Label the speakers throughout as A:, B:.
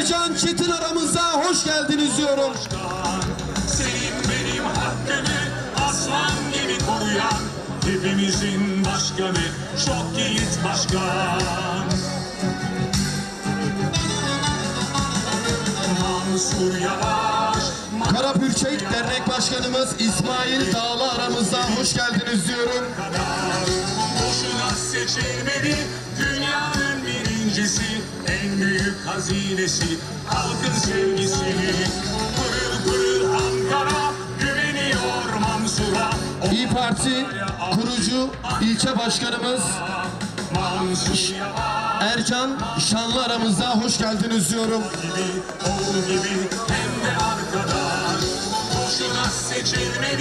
A: Ercan Çetin aramıza hoş geldiniz diyorum.
B: Senin benim hakkımı aslan gibi koruyan Hepimizin başkanı çok yiğit başkan Mansur Yavaş
A: Karapürçek Dernek Başkanımız İsmail Dağlı aramızda hoş geldiniz diyorum.
B: kadar Boşuna seçilmedi birincisi En büyük hazinesi halkın sevgisi Pırıl pırıl Ankara güveniyor Mansur'a.
A: İyi Parti kurucu ilçe başkanımız
B: Mansur
A: Ercan Şanlı aramızda hoş geldiniz diyorum.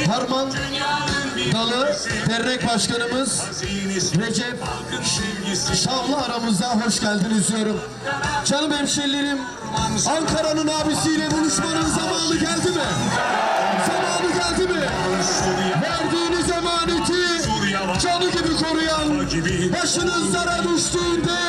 A: Harman Dalı Dernek Başkanımız Recep Şanlı aramıza hoş geldiniz diyorum. Canım hemşerilerim, Ankara'nın abisiyle buluşmanın zamanı geldi mi? Zamanı geldi mi? Verdiğiniz emaneti canı gibi koruyan, başınız zara düştüğünde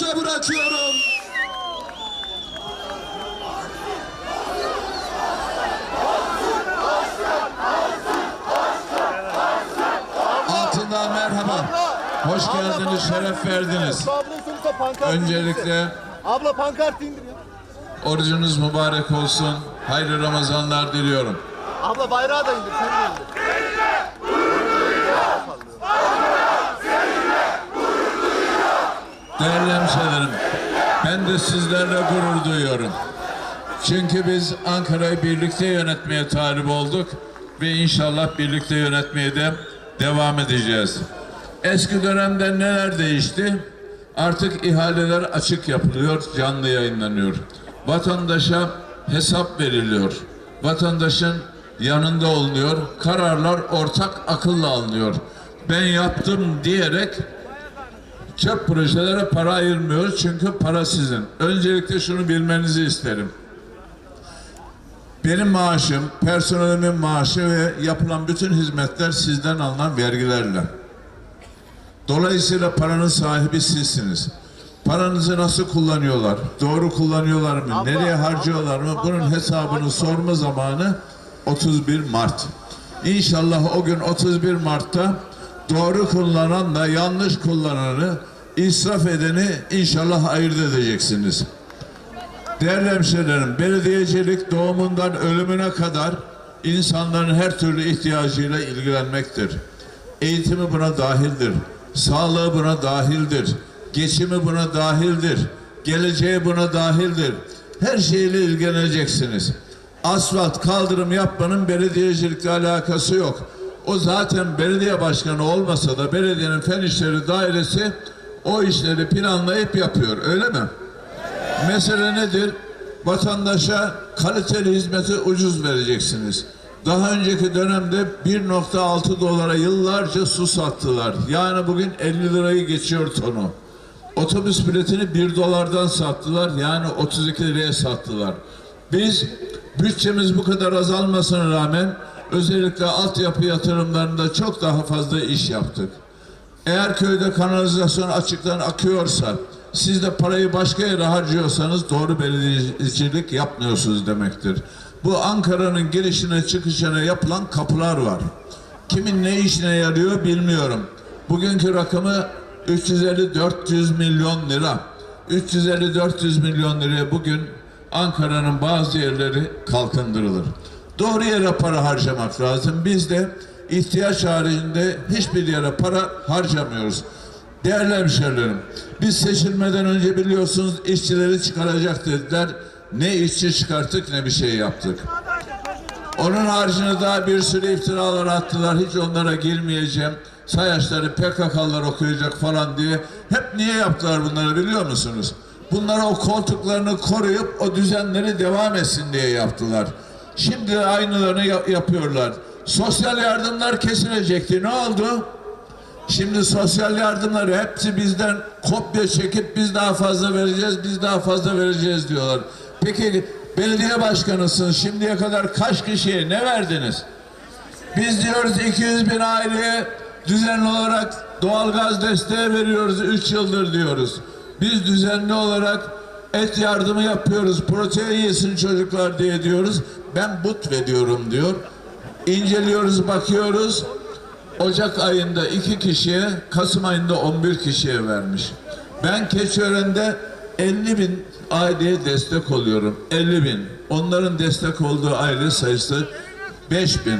A: başa bırakıyorum.
C: Altından merhaba. Hoş geldiniz, şeref verdiniz. Öncelikle
D: Abla pankart indir ya.
C: orucunuz mübarek olsun. Hayırlı Ramazanlar diliyorum.
D: Abla bayrağı da indir. Sen de indir.
C: Değerli hemşehrilerim, ben de sizlerle gurur duyuyorum. Çünkü biz Ankara'yı birlikte yönetmeye talip olduk ve inşallah birlikte yönetmeye de devam edeceğiz. Eski dönemde neler değişti? Artık ihaleler açık yapılıyor, canlı yayınlanıyor. Vatandaşa hesap veriliyor. Vatandaşın yanında olunuyor. Kararlar ortak akılla alınıyor. Ben yaptım diyerek Çöp projelere para ayırmıyoruz çünkü para sizin. Öncelikle şunu bilmenizi isterim. Benim maaşım, personelimin maaşı ve yapılan bütün hizmetler sizden alınan vergilerle. Dolayısıyla paranın sahibi sizsiniz. Paranızı nasıl kullanıyorlar? Doğru kullanıyorlar mı? Nereye harcıyorlar mı? Bunun hesabını sorma zamanı 31 Mart. İnşallah o gün 31 Mart'ta doğru kullananla yanlış kullananı, israf edeni inşallah ayırt edeceksiniz. Değerli hemşehrilerim, belediyecilik doğumundan ölümüne kadar insanların her türlü ihtiyacıyla ilgilenmektir. Eğitimi buna dahildir. Sağlığı buna dahildir. Geçimi buna dahildir. Geleceği buna dahildir. Her şeyle ilgileneceksiniz. Asfalt, kaldırım yapmanın belediyecilikle alakası yok. O zaten belediye başkanı olmasa da belediyenin fen işleri dairesi o işleri planlayıp yapıyor. Öyle mi? Mesele nedir? Vatandaşa kaliteli hizmeti ucuz vereceksiniz. Daha önceki dönemde 1.6 dolara yıllarca su sattılar. Yani bugün 50 lirayı geçiyor tonu. Otobüs biletini 1 dolardan sattılar. Yani 32 liraya sattılar. Biz bütçemiz bu kadar azalmasına rağmen özellikle altyapı yatırımlarında çok daha fazla iş yaptık. Eğer köyde kanalizasyon açıktan akıyorsa, siz de parayı başka yere harcıyorsanız doğru belediyecilik yapmıyorsunuz demektir. Bu Ankara'nın girişine çıkışına yapılan kapılar var. Kimin ne işine yarıyor bilmiyorum. Bugünkü rakamı 350-400 milyon lira. 350-400 milyon liraya bugün Ankara'nın bazı yerleri kalkındırılır. Doğru yere para harcamak lazım. Biz de ihtiyaç haricinde hiçbir yere para harcamıyoruz. Değerli hemşehrilerim, biz seçilmeden önce biliyorsunuz işçileri çıkaracak dediler. Ne işçi çıkarttık ne bir şey yaptık. Onun haricinde daha bir sürü iftiralar attılar. Hiç onlara girmeyeceğim. Sayaçları PKK'lar okuyacak falan diye. Hep niye yaptılar bunları biliyor musunuz? Bunlar o koltuklarını koruyup o düzenleri devam etsin diye yaptılar. Şimdi aynılarını yap- yapıyorlar. Sosyal yardımlar kesilecekti. Ne oldu? Şimdi sosyal yardımları hepsi bizden kopya çekip biz daha fazla vereceğiz, biz daha fazla vereceğiz diyorlar. Peki belediye başkanısınız. Şimdiye kadar kaç kişiye ne verdiniz? Biz diyoruz 200 bin aileye düzenli olarak doğalgaz desteği veriyoruz 3 yıldır diyoruz. Biz düzenli olarak et yardımı yapıyoruz. Protein yesin çocuklar diye diyoruz. Ben but veriyorum diyor. İnceliyoruz, bakıyoruz. Ocak ayında iki kişiye, Kasım ayında 11 kişiye vermiş. Ben Keçiören'de 50 bin aileye destek oluyorum. 50 bin. Onların destek olduğu aile sayısı 5 bin.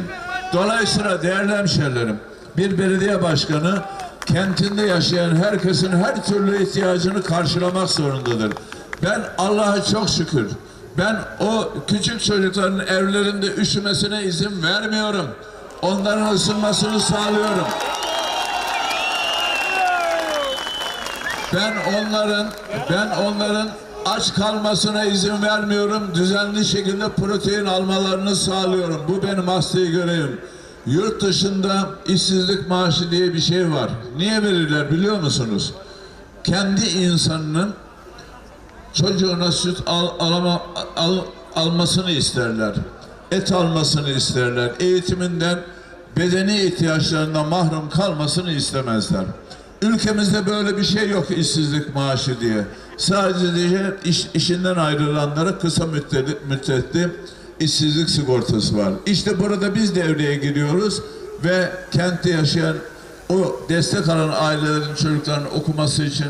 C: Dolayısıyla değerli hemşehrilerim, bir belediye başkanı kentinde yaşayan herkesin her türlü ihtiyacını karşılamak zorundadır. Ben Allah'a çok şükür ben o küçük çocukların evlerinde üşümesine izin vermiyorum. Onların ısınmasını sağlıyorum. Ben onların ben onların aç kalmasına izin vermiyorum. Düzenli şekilde protein almalarını sağlıyorum. Bu benim asli görevim. Yurt dışında işsizlik maaşı diye bir şey var. Niye verirler biliyor musunuz? Kendi insanının çocuğuna süt al, alama, al- almasını isterler. Et almasını isterler. Eğitiminden bedeni ihtiyaçlarından mahrum kalmasını istemezler. Ülkemizde böyle bir şey yok işsizlik maaşı diye. Sadece iş, işinden ayrılanlara kısa müddetli, müddetli işsizlik sigortası var. İşte burada biz devreye giriyoruz ve kentte yaşayan o destek alan ailelerin çocuklarının okuması için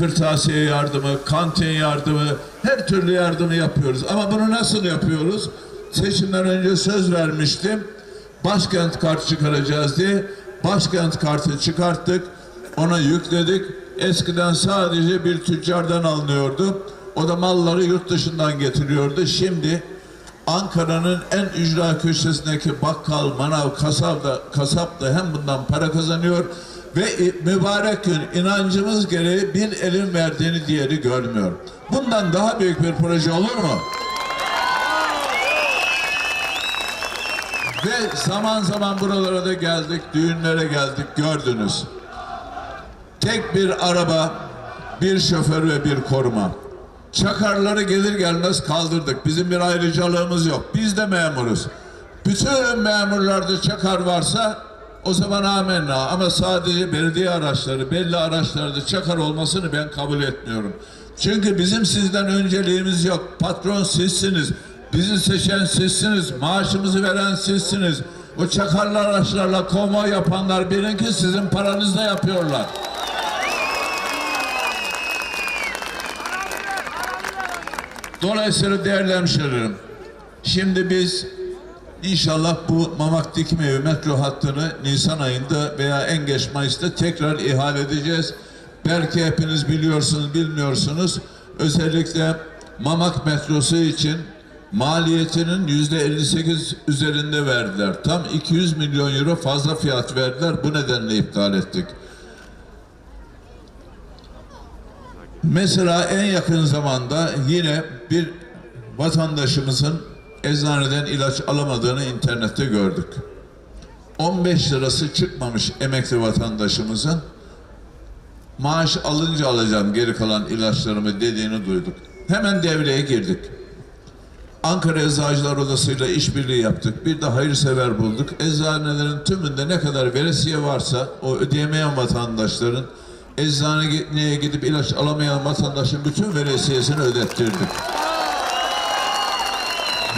C: kırtasiye yardımı, kantin yardımı, her türlü yardımı yapıyoruz. Ama bunu nasıl yapıyoruz? Seçimden önce söz vermiştim. Başkent kartı çıkaracağız diye. Başkent kartı çıkarttık. Ona yükledik. Eskiden sadece bir tüccardan alınıyordu. O da malları yurt dışından getiriyordu. Şimdi Ankara'nın en ücra köşesindeki bakkal, manav, kasap da, kasap da hem bundan para kazanıyor ve mübarek gün inancımız gereği bir elin verdiğini diğeri görmüyor. Bundan daha büyük bir proje olur mu? Ve zaman zaman buralara da geldik, düğünlere geldik, gördünüz. Tek bir araba, bir şoför ve bir koruma. Çakarları gelir gelmez kaldırdık. Bizim bir ayrıcalığımız yok. Biz de memuruz. Bütün memurlarda çakar varsa o zaman amenna. Ama sadece belediye araçları, belli araçlarda çakar olmasını ben kabul etmiyorum. Çünkü bizim sizden önceliğimiz yok. Patron sizsiniz. Bizi seçen sizsiniz. Maaşımızı veren sizsiniz. O çakarlı araçlarla konvoy yapanlar bilin ki sizin paranızla yapıyorlar. Dolayısıyla değerli hemşehrilerim, şimdi biz inşallah bu Mamak Dikim Evi metro hattını Nisan ayında veya en geç Mayıs'ta tekrar ihale edeceğiz. Belki hepiniz biliyorsunuz, bilmiyorsunuz. Özellikle Mamak metrosu için maliyetinin yüzde 58 üzerinde verdiler. Tam 200 milyon euro fazla fiyat verdiler. Bu nedenle iptal ettik. Mesela en yakın zamanda yine bir vatandaşımızın eczaneden ilaç alamadığını internette gördük. 15 lirası çıkmamış emekli vatandaşımızın maaş alınca alacağım geri kalan ilaçlarımı dediğini duyduk. Hemen devreye girdik. Ankara Eczacılar Odası'yla işbirliği yaptık. Bir de hayırsever bulduk. Eczanelerin tümünde ne kadar veresiye varsa o ödeyemeyen vatandaşların eczaneye gidip ilaç alamayan vatandaşın bütün veresiyesini ödettirdik.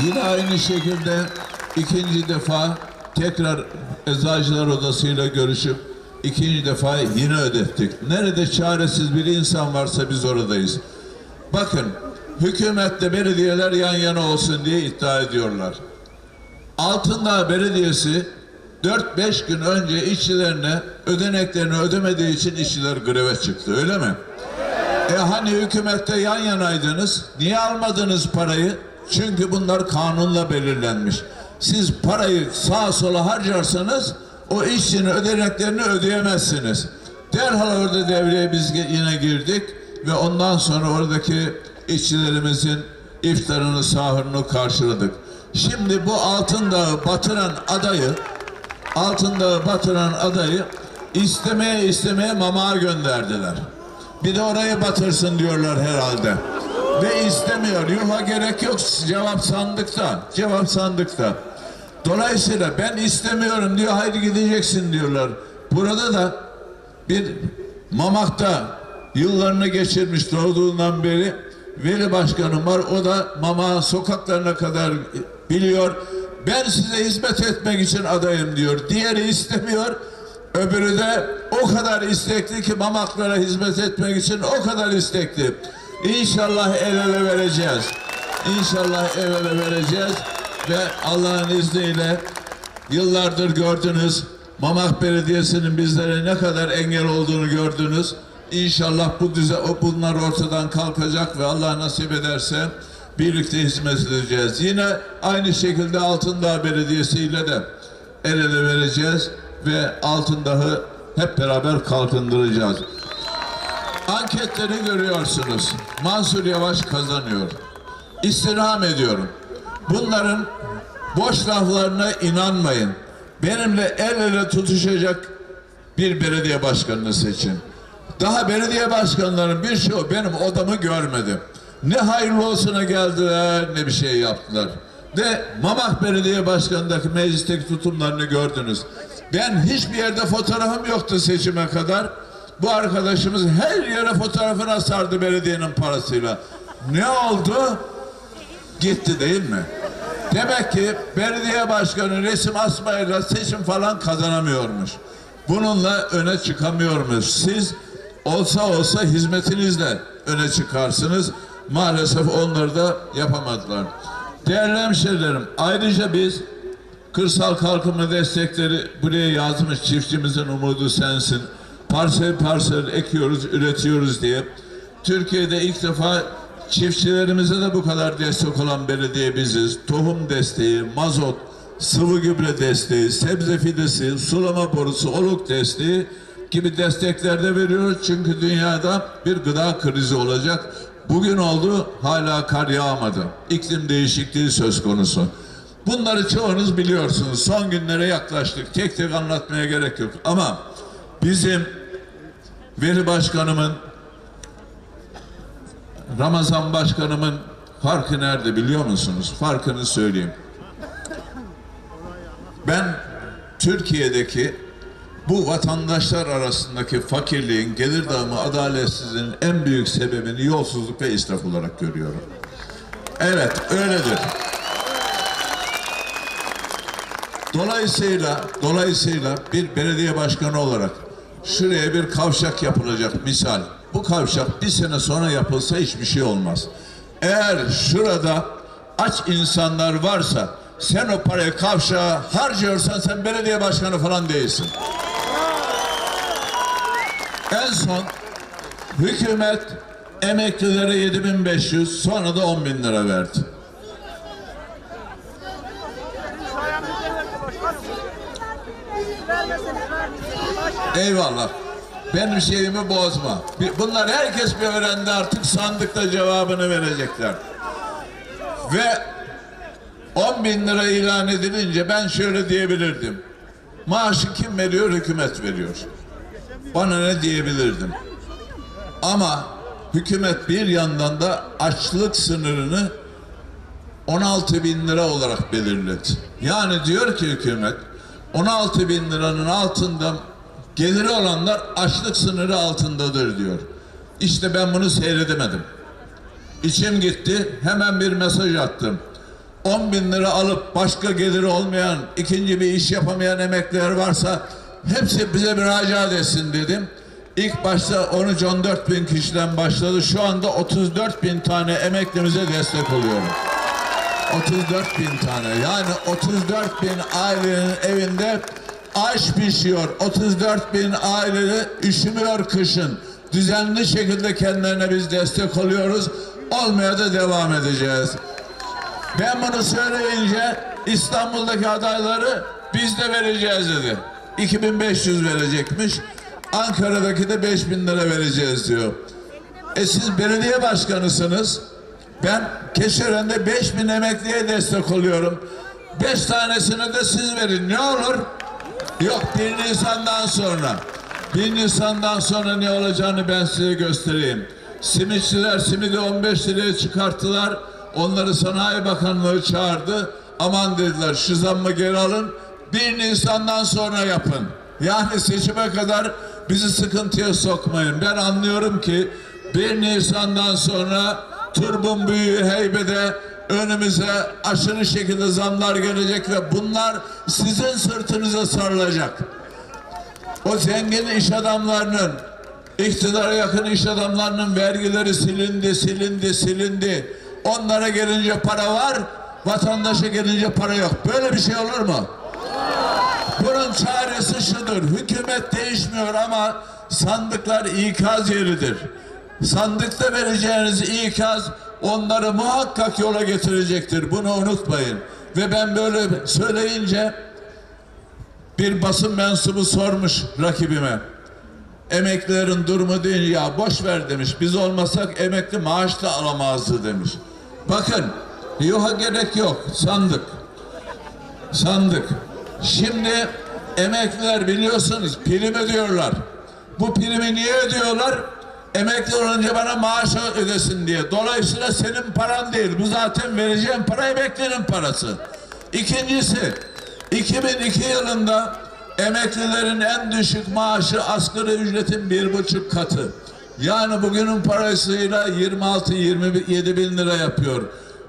C: Yine aynı şekilde ikinci defa tekrar Eczacılar Odası'yla görüşüp ikinci defa yine ödettik. Nerede çaresiz bir insan varsa biz oradayız. Bakın hükümetle belediyeler yan yana olsun diye iddia ediyorlar. Altındağ Belediyesi 4-5 gün önce işçilerine ödeneklerini ödemediği için işçiler greve çıktı öyle mi? E hani hükümette yan yanaydınız? Niye almadınız parayı? Çünkü bunlar kanunla belirlenmiş. Siz parayı sağa sola harcarsanız o işçinin ödeneklerini ödeyemezsiniz. Derhal orada devreye biz yine girdik. ve ondan sonra oradaki işçilerimizin iftarını, sahurunu karşıladık. Şimdi bu Altın batıran adayı, Altın batıran adayı istemeye istemeye mamağa gönderdiler. Bir de orayı batırsın diyorlar herhalde. Ve istemiyor. Yuha gerek yok. Cevap sandıkta. Cevap sandıkta. Dolayısıyla ben istemiyorum diyor. Haydi gideceksin diyorlar. Burada da bir Mamak'ta yıllarını geçirmiş doğduğundan beri veli başkanım var. O da Mamak'ın sokaklarına kadar biliyor. Ben size hizmet etmek için adayım diyor. Diğeri istemiyor. Öbürü de o kadar istekli ki Mamaklara hizmet etmek için o kadar istekli. İnşallah el ele vereceğiz. İnşallah el ele vereceğiz ve Allah'ın izniyle Yıllardır gördünüz. Mamak Belediyesi'nin bizlere ne kadar engel olduğunu gördünüz. İnşallah bu düze bunlar ortadan kalkacak ve Allah nasip ederse birlikte hizmet edeceğiz. Yine aynı şekilde Altındağ Belediyesi ile de el ele vereceğiz ve Altındağ'ı hep beraber kalkındıracağız. Anketleri görüyorsunuz. Mansur Yavaş kazanıyor. İstirham ediyorum. Bunların boş laflarına inanmayın. Benimle el ele tutuşacak bir belediye başkanını seçin. Daha belediye başkanlarının birçoğu benim odamı görmedi. Ne hayırlı olsuna geldiler ne bir şey yaptılar. Ve Mamak Belediye Başkanı'ndaki meclisteki tutumlarını gördünüz. Ben hiçbir yerde fotoğrafım yoktu seçime kadar. Bu arkadaşımız her yere fotoğrafını asardı belediyenin parasıyla. Ne oldu? Gitti değil mi? Demek ki belediye başkanı resim asmayla seçim falan kazanamıyormuş. Bununla öne çıkamıyormuş. Siz olsa olsa hizmetinizle öne çıkarsınız. Maalesef onları da yapamadılar. Değerli hemşehrilerim, ayrıca biz kırsal kalkınma destekleri buraya yazmış çiftçimizin umudu sensin. Parsel parsel ekiyoruz, üretiyoruz diye. Türkiye'de ilk defa çiftçilerimize de bu kadar destek olan belediye biziz. Tohum desteği, mazot, sıvı gübre desteği, sebze fidesi, sulama borusu, oluk desteği gibi destekler de veriyoruz. Çünkü dünyada bir gıda krizi olacak. Bugün oldu hala kar yağmadı. İklim değişikliği söz konusu. Bunları çoğunuz biliyorsunuz. Son günlere yaklaştık. Tek tek anlatmaya gerek yok. Ama bizim veli başkanımın Ramazan başkanımın farkı nerede biliyor musunuz? Farkını söyleyeyim. Ben Türkiye'deki bu vatandaşlar arasındaki fakirliğin, gelir dağılımı, adaletsizliğin en büyük sebebini yolsuzluk ve israf olarak görüyorum. Evet, öyledir. Dolayısıyla, dolayısıyla bir belediye başkanı olarak şuraya bir kavşak yapılacak misal. Bu kavşak bir sene sonra yapılsa hiçbir şey olmaz. Eğer şurada aç insanlar varsa sen o parayı kavşağa harcıyorsan sen belediye başkanı falan değilsin. En son hükümet emeklilere 7500 sonra da 10 bin lira verdi. Eyvallah. Benim şeyimi bozma. Bunlar herkes bir öğrendi artık sandıkta cevabını verecekler. Ve 10 bin lira ilan edilince ben şöyle diyebilirdim. Maaşı kim veriyor? Hükümet veriyor. Bana ne diyebilirdim? Ama hükümet bir yandan da açlık sınırını 16 bin lira olarak belirledi. Yani diyor ki hükümet 16 bin liranın altında geliri olanlar açlık sınırı altındadır diyor. İşte ben bunu seyredemedim. İçim gitti hemen bir mesaj attım. 10 bin lira alıp başka geliri olmayan ikinci bir iş yapamayan emekliler varsa hepsi bize müracaat etsin dedim. İlk başta 13-14 bin kişiden başladı. Şu anda 34 bin tane emeklimize destek oluyorum. 34 bin tane. Yani 34 bin ailenin evinde aş pişiyor. 34 bin aile üşümüyor kışın. Düzenli şekilde kendilerine biz destek oluyoruz. Olmaya da devam edeceğiz. Ben bunu söyleyince İstanbul'daki adayları biz de vereceğiz dedi. 2500 verecekmiş. Ankara'daki de 5000 lira vereceğiz diyor. E siz belediye başkanısınız. Ben Keşören'de 5000 emekliye destek oluyorum. 5 tanesini de siz verin. Ne olur? Yok 1 Nisan'dan sonra. 1 Nisan'dan sonra ne olacağını ben size göstereyim. Simitçiler simidi 15 liraya çıkarttılar. Onları Sanayi Bakanlığı çağırdı. Aman dediler şu zammı geri alın. 1 Nisan'dan sonra yapın. Yani seçime kadar bizi sıkıntıya sokmayın. Ben anlıyorum ki 1 Nisan'dan sonra turbun büyüğü heybede önümüze aşırı şekilde zamlar gelecek ve bunlar sizin sırtınıza sarılacak. O zengin iş adamlarının, iktidara yakın iş adamlarının vergileri silindi, silindi, silindi. Onlara gelince para var, vatandaşa gelince para yok. Böyle bir şey olur mu? Bunun çaresi şudur. Hükümet değişmiyor ama sandıklar ikaz yeridir. Sandıkta vereceğiniz ikaz onları muhakkak yola getirecektir. Bunu unutmayın. Ve ben böyle söyleyince bir basın mensubu sormuş rakibime. Emeklilerin durumu değil ya boş ver demiş. Biz olmasak emekli maaş da alamazdı demiş. Bakın yuha gerek yok sandık sandık. Şimdi emekliler biliyorsunuz prim ödüyorlar. Bu primi niye ödüyorlar? Emekli olunca bana maaş ödesin diye. Dolayısıyla senin paran değil. Bu zaten vereceğin para emeklinin parası. İkincisi 2002 yılında emeklilerin en düşük maaşı asgari ücretin bir buçuk katı. Yani bugünün parasıyla 26-27 bin lira yapıyor.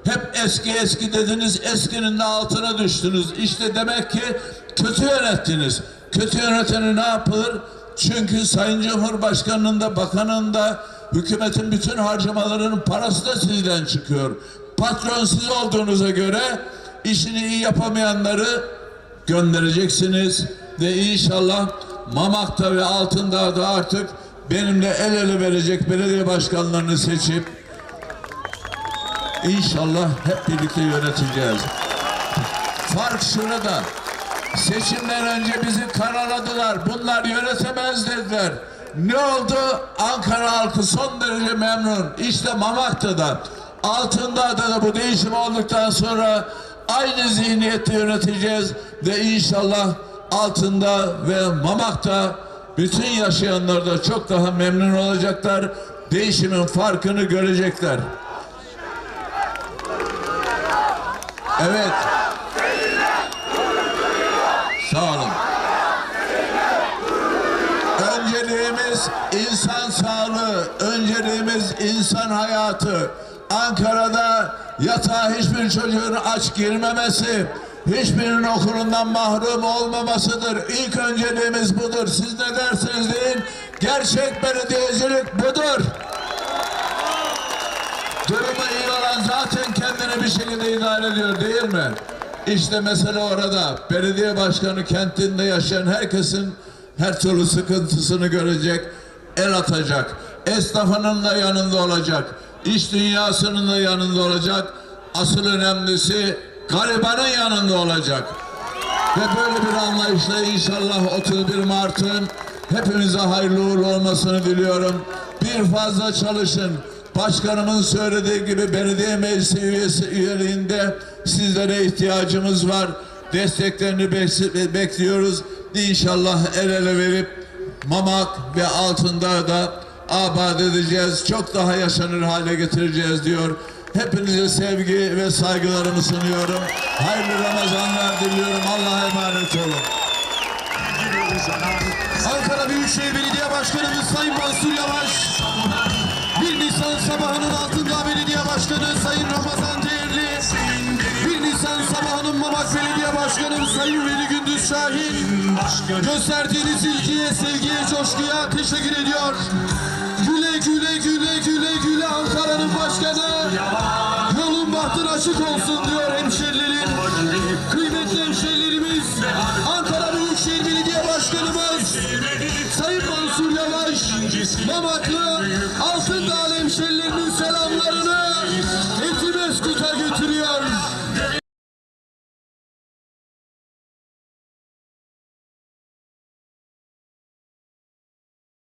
C: Hep eski eski dediniz, eskinin de altına düştünüz. İşte demek ki kötü yönettiniz. Kötü yöneteni ne yapılır? Çünkü Sayın Cumhurbaşkanı'nın da bakanın da hükümetin bütün harcamalarının parası da sizden çıkıyor. Patron siz olduğunuza göre işini iyi yapamayanları göndereceksiniz ve inşallah Mamak'ta ve Altındağ'da artık benimle el ele verecek belediye başkanlarını seçip İnşallah hep birlikte yöneteceğiz. Fark şurada. Seçimden önce bizi karaladılar. Bunlar yönetemez dediler. Ne oldu? Ankara halkı son derece memnun. İşte Mamak'ta da Altındağ'da da bu değişim olduktan sonra aynı zihniyette yöneteceğiz ve inşallah Altında ve Mamak'ta bütün yaşayanlar da çok daha memnun olacaklar. Değişimin farkını görecekler. Evet. Sağ olun. Önceliğimiz insan sağlığı, önceliğimiz insan hayatı. Ankara'da yatağa hiçbir çocuğun aç girmemesi, hiçbirinin okulundan mahrum olmamasıdır. İlk önceliğimiz budur. Siz ne dersiniz deyin. Gerçek belediyecilik budur. Durumu iyi olan zaten kendini bir şekilde idare ediyor değil mi? İşte mesele orada. Belediye başkanı kentinde yaşayan herkesin her türlü sıkıntısını görecek, el atacak. Esnafının da yanında olacak. İş dünyasının da yanında olacak. Asıl önemlisi garibanın yanında olacak. Ve böyle bir anlayışla inşallah 31 Mart'ın hepimize hayırlı uğurlu olmasını diliyorum. Bir fazla çalışın. Başkanımın söylediği gibi belediye meclisi üyesi üyeliğinde sizlere ihtiyacımız var. Desteklerini bek- bekliyoruz. İnşallah el ele verip Mamak ve altında da abad edeceğiz. Çok daha yaşanır hale getireceğiz diyor. Hepinize sevgi ve saygılarımı sunuyorum. Hayırlı Ramazanlar diliyorum. Allah'a emanet olun.
A: Ankara Büyükşehir Belediye Başkanımız Sayın Mansur Yavaş, 1 Nisan sabahının altında Belediye Başkanı Sayın Ramazan Değerli, 1 Nisan sabahının Mamak Belediye Başkanı Sayın Veli Gündüz Şahin, gösterdiğiniz ilgiye, sevgiye, coşkuya teşekkür ediyor. Güle güle güle güle güle Ankara'nın başkanı. Yolun bahtın açık olsun diyor hemşerilerin. Kıymetli hemşerilerimiz Ankara Büyükşehir Belediye Başkanımız Sayın Mansur Yavaş Mamaklı Altındağ শিল্লি মিশলা